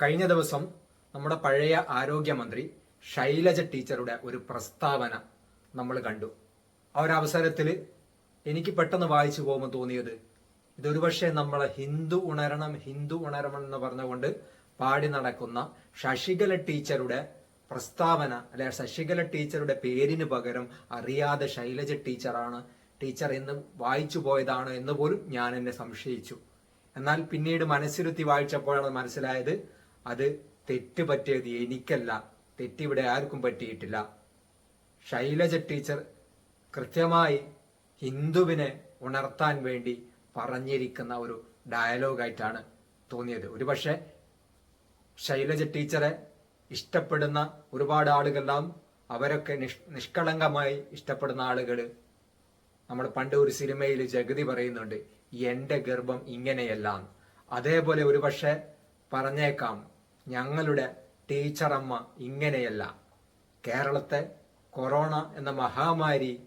കഴിഞ്ഞ ദിവസം നമ്മുടെ പഴയ ആരോഗ്യമന്ത്രി ശൈലജ ടീച്ചറുടെ ഒരു പ്രസ്താവന നമ്മൾ കണ്ടു. ആ ഒരു അവസരത്തിൽ എനിക്ക് പെട്ടെന്ന് വായിച്ചു പോകുമ്പോൾ തോന്നിയത് ഇതൊരു പക്ഷേ നമ്മളെ ഹിന്ദു ഉണരണം ഹിന്ദു ഉണരണം എന്ന് പറഞ്ഞുകൊണ്ട് പാടി നടക്കുന്ന ശശികല ടീച്ചറുടെ പ്രസ്താവന അല്ലെ ശശികല ടീച്ചറുടെ പേരിന് പകരം അറിയാതെ ശൈലജ ടീച്ചറാണ് ടീച്ചർ എന്ന് വായിച്ചു പോയതാണ് എന്ന് പോലും ഞാൻ എന്നെ സംശയിച്ചു. എന്നാൽ പിന്നീട് മനസ്സിരുത്തി വായിച്ചപ്പോഴാണ് മനസ്സിലായത് അത് തെറ്റ് പറ്റിയത് എനിക്കല്ല. തെറ്റിവിടെ ആർക്കും പറ്റിയിട്ടില്ല. ശൈലജ ടീച്ചർ കൃത്യമായി ഹിന്ദുവിനെ ഉണർത്താൻ വേണ്ടി പറഞ്ഞിരിക്കുന്ന ഒരു ഡയലോഗായിട്ടാണ് തോന്നിയത്. ഒരുപക്ഷെ ശൈലജ ടീച്ചറെ ഇഷ്ടപ്പെടുന്ന ഒരുപാട് ആളുകളെല്ലാം അവരൊക്കെ നിഷ് നിഷ്കളങ്കമായി ഇഷ്ടപ്പെടുന്ന ആളുകൾ നമ്മൾ പണ്ട് ഒരു സിനിമയിൽ ജഗതി പറയുന്നുണ്ട് എന്റെ ഗർഭം ഇങ്ങനെയല്ല അതേപോലെ ഒരുപക്ഷെ പറഞ്ഞേക്കാം. ഞങ്ങളുടെ ടീച്ചറമ്മ ഇങ്ങനെയല്ല. കേരളത്തെ കൊറോണ എന്ന മഹാമാരി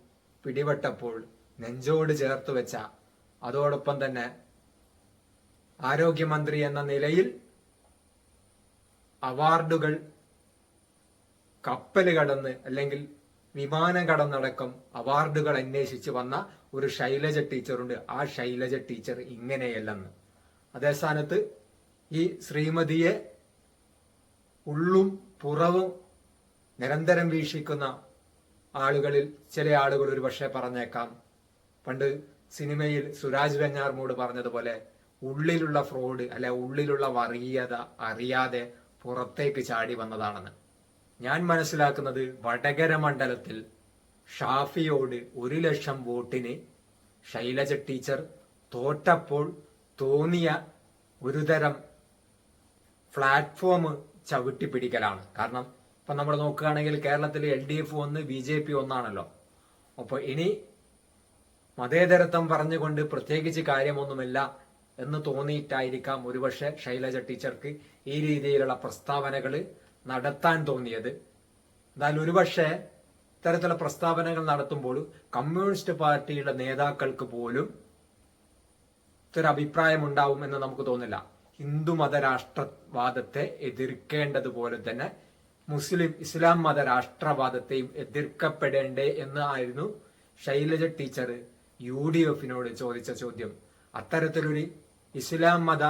പിടിപെട്ടപ്പോൾ നെഞ്ചോട് ചേർത്ത് വെച്ച അതോടൊപ്പം തന്നെ ആരോഗ്യമന്ത്രി എന്ന നിലയിൽ അവാർഡുകൾ കപ്പൽ കടന്ന് അല്ലെങ്കിൽ വിമാനം കടന്നടക്കം അവാർഡുകൾ അന്വേഷിച്ച് വന്ന ഒരു ശൈലജ ടീച്ചറുണ്ട്. ആ ശൈലജ ടീച്ചർ ഇങ്ങനെയല്ലെന്ന്. അതേ സ്ഥാനത്ത് ഈ ശ്രീമതിയെ ഉള്ളും പുറവും നിരന്തരം വീക്ഷിക്കുന്ന ആളുകളിൽ ചില ആളുകൾ ഒരു പക്ഷേ പറഞ്ഞേക്കാം. പണ്ട് സിനിമയിൽ സുരാജ് വെഞ്ഞാർമൂട് പറഞ്ഞതുപോലെ ഉള്ളിലുള്ള ഫ്രോഡ് അല്ലെ ഉള്ളിലുള്ള വർഗീയത അറിയാതെ പുറത്തേക്ക് ചാടി വന്നതാണെന്ന്. ഞാൻ മനസ്സിലാക്കുന്നത് വടകര മണ്ഡലത്തിൽ ഷാഫിയോട് ഒരു ലക്ഷം വോട്ടിന് ശൈലജ ടീച്ചർ തോറ്റപ്പോൾ തോന്നിയ ഒരുതരം പ്ലാറ്റ്ഫോം ചവിട്ടി പിടിക്കലാണ് കാരണം ഇപ്പൊ നമ്മൾ നോക്കുകയാണെങ്കിൽ കേരളത്തിൽ എൽ ഡി എഫ് ഒന്ന് ബി ജെ പി ഒന്നാണല്ലോ. അപ്പോൾ ഇനി മതേതരത്വം പറഞ്ഞുകൊണ്ട് പ്രത്യേകിച്ച് കാര്യമൊന്നുമില്ല എന്ന് തോന്നിയിട്ടായിരിക്കാം ഒരുപക്ഷെ ശൈലജ ടീച്ചർക്ക് ഈ രീതിയിലുള്ള പ്രസ്താവനകൾ നടത്താൻ തോന്നിയത്. എന്നാൽ ഒരുപക്ഷെ ഇത്തരത്തിലുള്ള പ്രസ്താവനകൾ നടത്തുമ്പോൾ കമ്മ്യൂണിസ്റ്റ് പാർട്ടിയുടെ നേതാക്കൾക്ക് പോലും ഇത്തരം അഭിപ്രായം ഉണ്ടാവും എന്ന് നമുക്ക് തോന്നില്ല. ഹിന്ദു മത രാഷ്ട്രവാദത്തെ എതിർക്കേണ്ടതുപോലെ തന്നെ മുസ്ലിം ഇസ്ലാം മത രാഷ്ട്രവാദത്തെയും എതിർക്കപ്പെടേണ്ടേ എന്ന് ആയിരുന്നു ശൈലജ ടീച്ചർ യു ഡി എഫിനോട് ചോദിച്ച ചോദ്യം. അത്തരത്തിലൊരു ഇസ്ലാം മത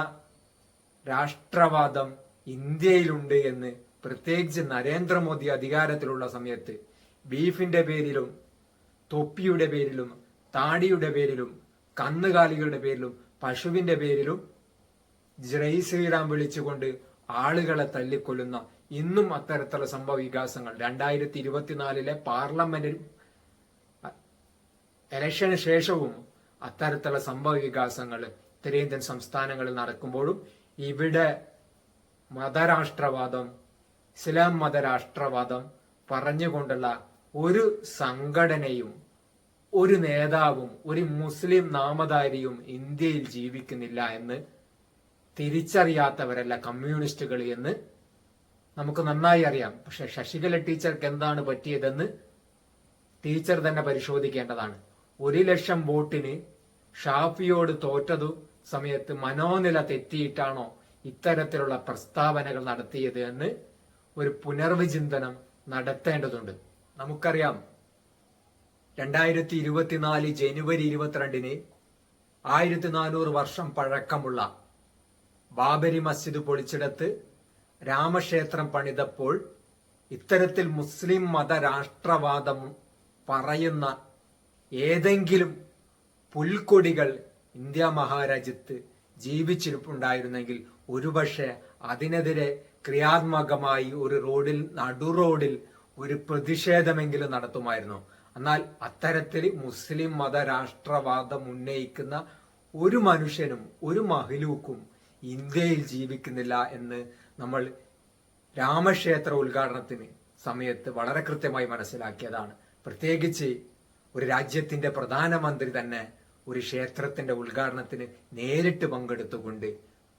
രാഷ്ട്രവാദം ഇന്ത്യയിലുണ്ട് എന്ന് പ്രത്യേകിച്ച് നരേന്ദ്രമോദി അധികാരത്തിലുള്ള സമയത്ത് ബീഫിന്റെ പേരിലും തൊപ്പിയുടെ പേരിലും താടിയുടെ പേരിലും കന്നുകാലികളുടെ പേരിലും പശുവിന്റെ പേരിലും ജയ് ശ്രീറാം വിളിച്ചുകൊണ്ട് ആളുകളെ തല്ലിക്കൊല്ലുന്ന ഇന്നും അത്തരത്തിലുള്ള സംഭവ വികാസങ്ങൾ. രണ്ടായിരത്തി ഇരുപത്തിനാലിലെ പാർലമെന്റ് ഇലക്ഷന് ശേഷവും അത്തരത്തിലുള്ള സംഭവ വികാസങ്ങൾ ഉത്തരേന്ത്യൻ സംസ്ഥാനങ്ങളിൽ നടക്കുമ്പോഴും ഇവിടെ മതരാഷ്ട്രവാദം ഇസ്ലാം മതരാഷ്ട്രവാദം പറഞ്ഞുകൊണ്ടുള്ള ഒരു സംഘടനയും ഒരു നേതാവും ഒരു മുസ്ലിം നാമധാരിയും ഇന്ത്യയിൽ ജീവിക്കുന്നില്ല എന്ന് തിരിച്ചറിയാത്തവരല്ല കമ്മ്യൂണിസ്റ്റുകൾ എന്ന് നമുക്ക് നന്നായി അറിയാം. പക്ഷെ ശശികല ടീച്ചർക്ക് എന്താണ് പറ്റിയതെന്ന് ടീച്ചർ തന്നെ പരിശോധിക്കേണ്ടതാണ്. ഒരു ലക്ഷം വോട്ടിന് ഷാഫിയോട് തോറ്റതു സമയത്ത് മനോനില തെറ്റിയിട്ടാണോ ഇത്തരത്തിലുള്ള പ്രസ്താവനകൾ നടത്തിയത് എന്ന് ഒരു പുനർവിചിന്തനം നടത്തേണ്ടതുണ്ട്. നമുക്കറിയാം രണ്ടായിരത്തി ഇരുപത്തിനാല് ജനുവരി ഇരുപത്തിരണ്ടിന് ആയിരത്തി നാനൂറ് വർഷം പഴക്കമുള്ള ബാബരി മസ്ജിദ് പൊളിച്ചിടത്ത് രാമക്ഷേത്രം പണിതപ്പോൾ ഇത്തരത്തിൽ മുസ്ലിം മത രാഷ്ട്രവാദം പറയുന്ന ഏതെങ്കിലും പുൽക്കൊടികൾ ഇന്ത്യ മഹാരാജ്യത്ത് ജീവിച്ചിരിപ്പുണ്ടായിരുന്നെങ്കിൽ ഒരുപക്ഷെ അതിനെതിരെ ക്രിയാത്മകമായി ഒരു റോഡിൽ നടു റോഡിൽ ഒരു പ്രതിഷേധമെങ്കിലും നടത്തുമായിരുന്നു. എന്നാൽ അത്തരത്തിൽ മുസ്ലിം മത രാഷ്ട്രവാദം ഉന്നയിക്കുന്ന ഒരു മനുഷ്യനും ഒരു മഹിലൂക്കും ഇന്ത്യയിൽ ജീവിക്കുന്നില്ല എന്ന് നമ്മൾ രാമക്ഷേത്ര ഉദ്ഘാടനത്തിന് സമയത്ത് വളരെ കൃത്യമായി മനസ്സിലാക്കിയതാണ്. പ്രത്യേകിച്ച് ഒരു രാജ്യത്തിന്റെ പ്രധാനമന്ത്രി തന്നെ ഒരു ക്ഷേത്രത്തിന്റെ ഉദ്ഘാടനത്തിന് നേരിട്ട് പങ്കെടുത്തുകൊണ്ട്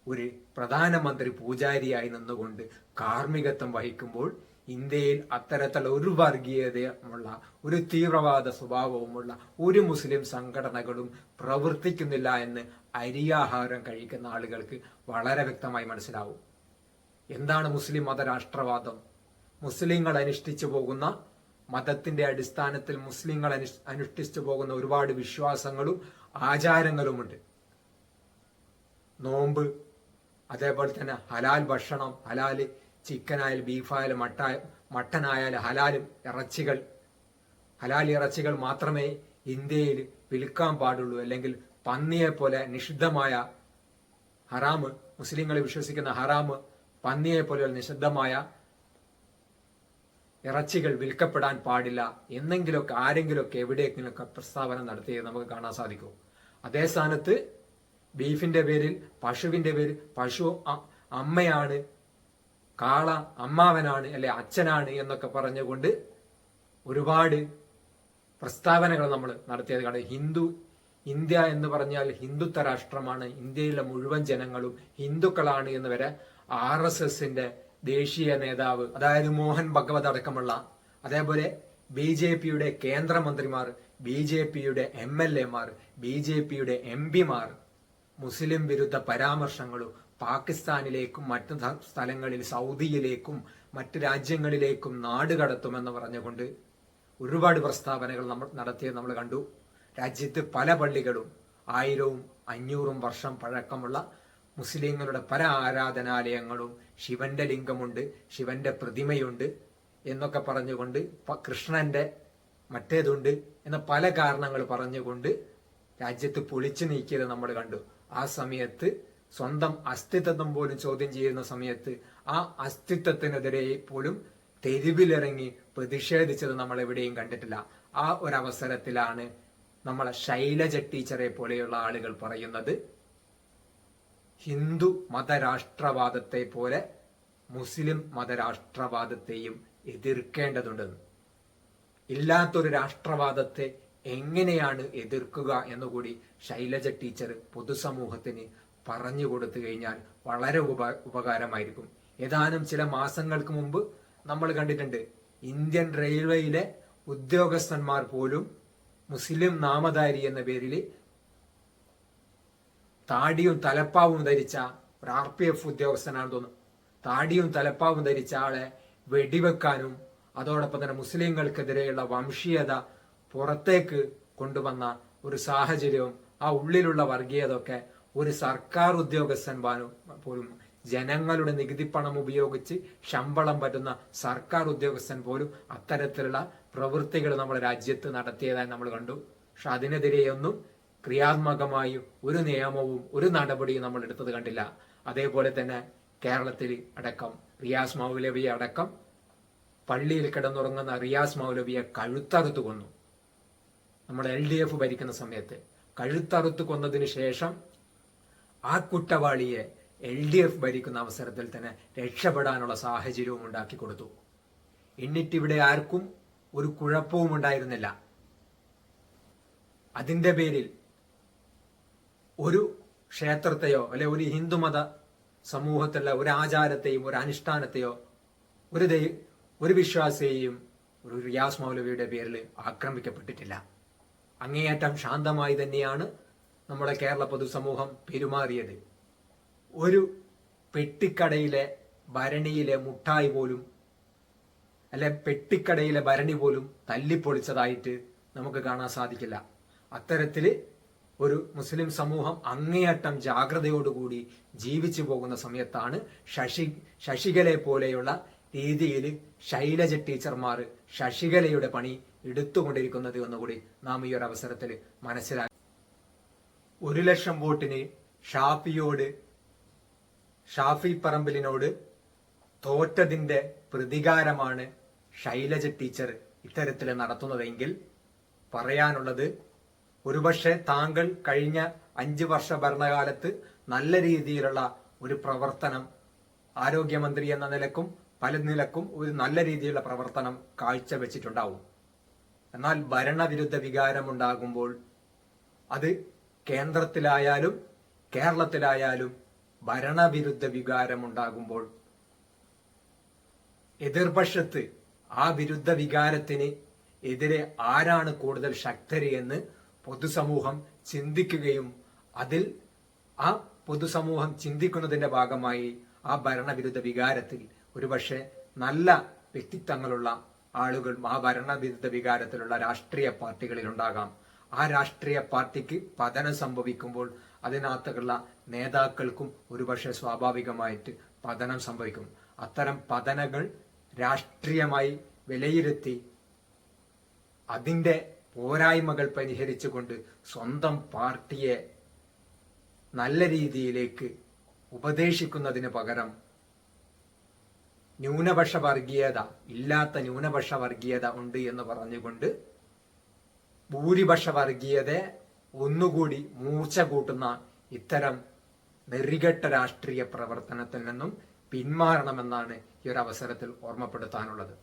ഒരു പ്രധാനമന്ത്രി പൂജാരിയായി നിന്നുകൊണ്ട് കാർമ്മികത്വം വഹിക്കുമ്പോൾ ഇന്ത്യയിൽ അത്തരത്തിലുള്ള ഒരു വർഗീയതയുമുള്ള ഒരു തീവ്രവാദ സ്വഭാവവുമുള്ള ഒരു മുസ്ലിം സംഘടനകളും പ്രവർത്തിക്കുന്നില്ല എന്ന് അരിയാഹാരം കഴിക്കുന്ന ആളുകൾക്ക് വളരെ വ്യക്തമായി മനസ്സിലാവും. എന്താണ് മുസ്ലിം മതരാഷ്ട്രവാദം? മുസ്ലിങ്ങൾ അനുഷ്ഠിച്ചു പോകുന്ന മതത്തിന്റെ അടിസ്ഥാനത്തിൽ മുസ്ലിങ്ങൾ അനുഷ് അനുഷ്ഠിച്ചു പോകുന്ന ഒരുപാട് വിശ്വാസങ്ങളും ആചാരങ്ങളുമുണ്ട്. നോമ്പ് അതേപോലെ തന്നെ ഹലാൽ ഭക്ഷണം ഹലാൽ ചിക്കനായാലും ബീഫായാലും മട്ട മട്ടനായാലും ഹലാലും ഇറച്ചികൾ. ഹലാൽ ഇറച്ചികൾ മാത്രമേ ഇന്ത്യയിൽ വിൽക്കാൻ പാടുള്ളൂ അല്ലെങ്കിൽ പന്നിയെ പോലെ നിഷിദ്ധമായ ഹറാമ് മുസ്ലിങ്ങൾ വിശ്വസിക്കുന്ന ഹറാമ് പോലെ നിഷിദ്ധമായ ഇറച്ചികൾ വിൽക്കപ്പെടാൻ പാടില്ല. എന്നെങ്കിലൊക്കെ ആരെങ്കിലുമൊക്കെ എവിടെയെങ്കിലുമൊക്കെ പ്രസ്താവന നടത്തിയത് നമുക്ക് കാണാൻ സാധിക്കും. അതേ സ്ഥാനത്ത് ബീഫിന്റെ പേരിൽ പശുവിന്റെ പേരിൽ പശു അമ്മയാണ് കാള അമ്മാവനാണ് അല്ലെ അച്ഛനാണ് എന്നൊക്കെ പറഞ്ഞുകൊണ്ട് ഒരുപാട് പ്രസ്താവനകൾ നമ്മൾ നടത്തിയത്. കാരണം ഹിന്ദു ഇന്ത്യ എന്ന് പറഞ്ഞാൽ ഹിന്ദുത്വ രാഷ്ട്രമാണ്. ഇന്ത്യയിലെ മുഴുവൻ ജനങ്ങളും ഹിന്ദുക്കളാണ് എന്ന് വരെ ആർ എസ് എസിന്റെ ദേശീയ നേതാവ് അതായത് മോഹൻ ഭഗവത് അടക്കമുള്ള അതേപോലെ ബി ജെ പിയുടെ കേന്ദ്രമന്ത്രിമാർ ബി ജെ പിയുടെ എം എൽ എമാർ ബി ജെ പിയുടെ എം പിമാർ മുസ്ലിം വിരുദ്ധ പരാമർശങ്ങളും പാകിസ്ഥാനിലേക്കും മറ്റ് സ്ഥലങ്ങളിൽ സൗദിയിലേക്കും മറ്റ് രാജ്യങ്ങളിലേക്കും നാടുകടത്തുമെന്ന് പറഞ്ഞുകൊണ്ട് ഒരുപാട് പ്രസ്താവനകൾ നമ്മൾ നടത്തിയത് നമ്മൾ കണ്ടു. രാജ്യത്ത് പല പള്ളികളും ആയിരവും അഞ്ഞൂറും വർഷം പഴക്കമുള്ള മുസ്ലിങ്ങളുടെ പല ആരാധനാലയങ്ങളും ശിവന്റെ ലിംഗമുണ്ട് ശിവന്റെ പ്രതിമയുണ്ട് എന്നൊക്കെ പറഞ്ഞുകൊണ്ട് കൃഷ്ണന്റെ മറ്റേതുണ്ട് എന്ന പല കാരണങ്ങൾ പറഞ്ഞുകൊണ്ട് രാജ്യത്ത് പൊളിച്ചു നീക്കിയത് നമ്മൾ കണ്ടു. ആ സമയത്ത് സ്വന്തം അസ്തിത്വം പോലും ചോദ്യം ചെയ്യുന്ന സമയത്ത് ആ അസ്തിത്വത്തിനെതിരെ പോലും തെരുവിലിറങ്ങി പ്രതിഷേധിച്ചത് നമ്മൾ എവിടെയും കണ്ടിട്ടില്ല. ആ ഒരവസരത്തിലാണ് നമ്മളെ ശൈലജ ടീച്ചറെ പോലെയുള്ള ആളുകൾ പറയുന്നത് ഹിന്ദു മതരാഷ്ട്രവാദത്തെ പോലെ മുസ്ലിം മതരാഷ്ട്രവാദത്തെയും എതിർക്കേണ്ടതുണ്ടെന്ന് ഇല്ലാത്തൊരു രാഷ്ട്രവാദത്തെ എങ്ങനെയാണ് എതിർക്കുക എന്നുകൂടി ശൈലജ ടീച്ചർ പൊതുസമൂഹത്തിന് പറഞ്ഞു കൊടുത്തു കഴിഞ്ഞാൽ വളരെ ഉപ ഉപകാരമായിരിക്കും. ഏതാനും ചില മാസങ്ങൾക്ക് മുമ്പ് നമ്മൾ കണ്ടിട്ടുണ്ട് ഇന്ത്യൻ റെയിൽവേയിലെ ഉദ്യോഗസ്ഥന്മാർ പോലും മുസ്ലിം നാമധാരി എന്ന പേരിൽ താടിയും തലപ്പാവും ധരിച്ച ഒരു ആർ പി എഫ് ഉദ്യോഗസ്ഥനാണ് തോന്നുന്നു. താടിയും തലപ്പാവും ധരിച്ച ആളെ വെടിവെക്കാനും അതോടൊപ്പം തന്നെ മുസ്ലിങ്ങൾക്കെതിരെയുള്ള വംശീയത പുറത്തേക്ക് കൊണ്ടുവന്ന ഒരു സാഹചര്യവും ആ ഉള്ളിലുള്ള വർഗീയതൊക്കെ ഒരു സർക്കാർ ഉദ്യോഗസ്ഥൻ പോലും ജനങ്ങളുടെ നികുതി പണം ഉപയോഗിച്ച് ശമ്പളം പറ്റുന്ന സർക്കാർ ഉദ്യോഗസ്ഥൻ പോലും അത്തരത്തിലുള്ള പ്രവൃത്തികൾ നമ്മുടെ രാജ്യത്ത് നടത്തിയതായി നമ്മൾ കണ്ടു. പക്ഷെ അതിനെതിരെയൊന്നും ക്രിയാത്മകമായി ഒരു നിയമവും ഒരു നടപടിയും നമ്മൾ എടുത്തത് കണ്ടില്ല. അതേപോലെ തന്നെ കേരളത്തിൽ അടക്കം റിയാസ് മൗലവിയെ അടക്കം പള്ളിയിൽ കിടന്നുറങ്ങുന്ന റിയാസ് മൗലവിയെ കഴുത്തറുത്ത് കൊന്നു. നമ്മൾ എൽ ഡി എഫ് ഭരിക്കുന്ന സമയത്ത് കഴുത്തറുത്ത് കൊന്നതിന് ശേഷം ആ കുറ്റവാളിയെ എൽ ഡി എഫ് ഭരിക്കുന്ന അവസരത്തിൽ തന്നെ രക്ഷപ്പെടാനുള്ള സാഹചര്യവും ഉണ്ടാക്കി കൊടുത്തു. എന്നിട്ടിവിടെ ആർക്കും ഒരു കുഴപ്പവും ഉണ്ടായിരുന്നില്ല. അതിന്റെ പേരിൽ ഒരു ക്ഷേത്രത്തെയോ അല്ലെ ഒരു ഹിന്ദുമത സമൂഹത്തിലുള്ള ഒരു ആചാരത്തെയും ഒരു അനുഷ്ഠാനത്തെയോ ഒരു ദൈ ഒരു വിശ്വാസിയെയും ഒരു റിയാസ് മൗലവിയുടെ പേരിൽ ആക്രമിക്കപ്പെട്ടിട്ടില്ല. അങ്ങേയറ്റം ശാന്തമായി തന്നെയാണ് നമ്മുടെ കേരള പൊതുസമൂഹം പെരുമാറിയത്. ഒരു പെട്ടിക്കടയിലെ ഭരണിയിലെ മുട്ടായി പോലും അല്ലെ പെട്ടിക്കടയിലെ ഭരണി പോലും തല്ലിപ്പൊളിച്ചതായിട്ട് നമുക്ക് കാണാൻ സാധിക്കില്ല. അത്തരത്തിൽ ഒരു മുസ്ലിം സമൂഹം അങ്ങേയറ്റം ജാഗ്രതയോടുകൂടി ജീവിച്ചു പോകുന്ന സമയത്താണ് ശശി ശശികലയെ പോലെയുള്ള രീതിയിൽ ശൈലജ ടീച്ചർമാർ ശശികലയുടെ പണി എടുത്തുകൊണ്ടിരിക്കുന്നത് എന്നുകൂടി നാം ഈ ഒരു അവസരത്തിൽ മനസ്സിലാക്കി. ഒരു ലക്ഷം വോട്ടിന് ഷാഫിയോട് ഷാഫി പറമ്പിലിനോട് തോറ്റതിന്റെ പ്രതികാരമാണ് ശൈലജ ടീച്ചർ ഇത്തരത്തിൽ നടത്തുന്നതെങ്കിൽ പറയാനുള്ളത് ഒരുപക്ഷെ താങ്കൾ കഴിഞ്ഞ അഞ്ച് വർഷ ഭരണകാലത്ത് നല്ല രീതിയിലുള്ള ഒരു പ്രവർത്തനം ആരോഗ്യമന്ത്രി എന്ന നിലക്കും പല നിലക്കും ഒരു നല്ല രീതിയിലുള്ള പ്രവർത്തനം കാഴ്ചവെച്ചിട്ടുണ്ടാവും. എന്നാൽ ഭരണവിരുദ്ധ വികാരമുണ്ടാകുമ്പോൾ അത് കേന്ദ്രത്തിലായാലും കേരളത്തിലായാലും ഭരണവിരുദ്ധ വികാരമുണ്ടാകുമ്പോൾ എതിർപക്ഷത്ത് ആ വിരുദ്ധ വികാരത്തിന് എതിരെ ആരാണ് കൂടുതൽ ശക്തര് എന്ന് പൊതുസമൂഹം ചിന്തിക്കുകയും അതിൽ ആ പൊതുസമൂഹം ചിന്തിക്കുന്നതിന്റെ ഭാഗമായി ആ ഭരണവിരുദ്ധ വികാരത്തിൽ ഒരുപക്ഷെ നല്ല വ്യക്തിത്വങ്ങളുള്ള ആളുകൾ ആ ഭരണവിരുദ്ധ വികാരത്തിലുള്ള രാഷ്ട്രീയ പാർട്ടികളിൽ ഉണ്ടാകാം. ആ രാഷ്ട്രീയ പാർട്ടിക്ക് പതനം സംഭവിക്കുമ്പോൾ അതിനകത്തുള്ള നേതാക്കൾക്കും ഒരുപക്ഷെ സ്വാഭാവികമായിട്ട് പതനം സംഭവിക്കും. അത്തരം പതനകൾ രാഷ്ട്രീയമായി വിലയിരുത്തി അതിന്റെ പോരായ്മകൾ പരിഹരിച്ചുകൊണ്ട് സ്വന്തം പാർട്ടിയെ നല്ല രീതിയിലേക്ക് ഉപദേശിക്കുന്നതിന് പകരം ന്യൂനപക്ഷ വർഗീയത ഇല്ലാത്ത ന്യൂനപക്ഷ വർഗീയത ഉണ്ട് എന്ന് പറഞ്ഞുകൊണ്ട് ഭൂരിപക്ഷ വർഗീയതയെ ഒന്നുകൂടി മൂർച്ച കൂട്ടുന്ന ഇത്തരം നെറികെട്ട രാഷ്ട്രീയ പ്രവർത്തനത്തിൽ നിന്നും പിന്മാറണമെന്നാണ് ഈ ഒരു അവസരത്തിൽ ഓർമ്മപ്പെടുത്താനുള്ളത്.